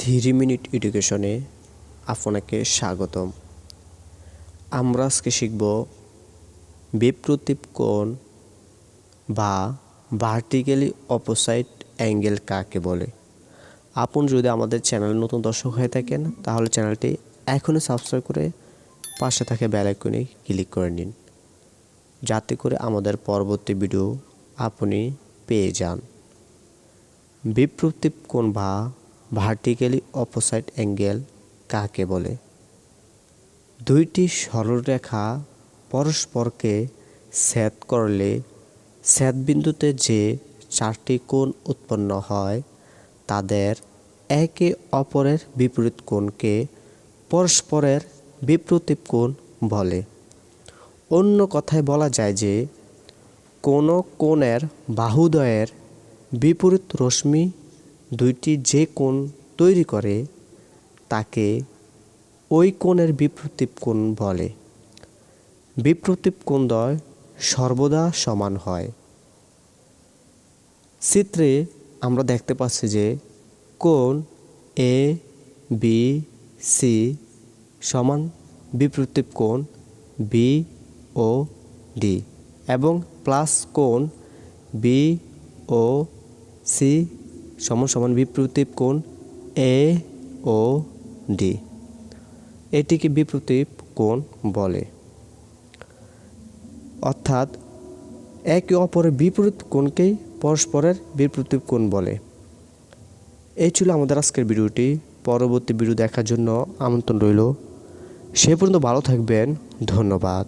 Three minute এডুকেশনে আপনাকে স্বাগতম। আমরা আজকে শিখব বিপ্রতীপ কোণ বা ভার্টিক্যালি অপোসাইট অ্যাঙ্গেল কাকে বলে। আপন যদি আমাদের চ্যানেলে নতুন দর্শক হয়ে থাকেন, তাহলে চ্যানেলটি এখনই সাবস্ক্রাইব করে পাশে থাকে আইকনে ক্লিক করে নিন, যাতে করে আমাদের পরবর্তী ভিডিও আপনি পেয়ে যান। বিপ্রতীপ কোণ বা ভার্টিক্যালি অপোসাইট অ্যাঙ্গেল কাকে বলে? দুইটি সরলরেখা পরস্পরকে ছেদ করলে ছেদবিন্দুতে যে চারটি কোণ উৎপন্ন হয়, তাদের একে অপরের বিপরীত কোণকে পরস্পরের বিপ্রতীপ কোণ বলে। অন্য কথায় বলা যায় যে, কোনো কোণের বাহুদয়ের বিপরীত রশ্মি দুইটি যে কোণ তৈরি করে, তাকে ওই কোণের বিপ্রতীপ কোণ বলে। বিপ্রতীপ কোণদ্বয় সর্বদা সমান হয়। চিত্রে আমরা দেখতে পাচ্ছি যে কোণ এ বি সি সমান বিপ্রতীপ কোণ বি ও ডি এবং প্লাস কোণ বি ও সি সমান সমান বিপ্রতীপ কোণ এ ও ডি। এটিকে বিপ্রতীপ কোণ বলে। অর্থাৎ একে অপরের বিপরীত কোণকেই পরস্পরের বিপ্রতীপ কোণ বলে। এই ছিল আমাদের আজকের ভিডিওটি। পরবর্তী ভিডিও দেখার জন্য আমন্ত্রণ রইল। সে পর্যন্ত ভালো থাকবেন। ধন্যবাদ।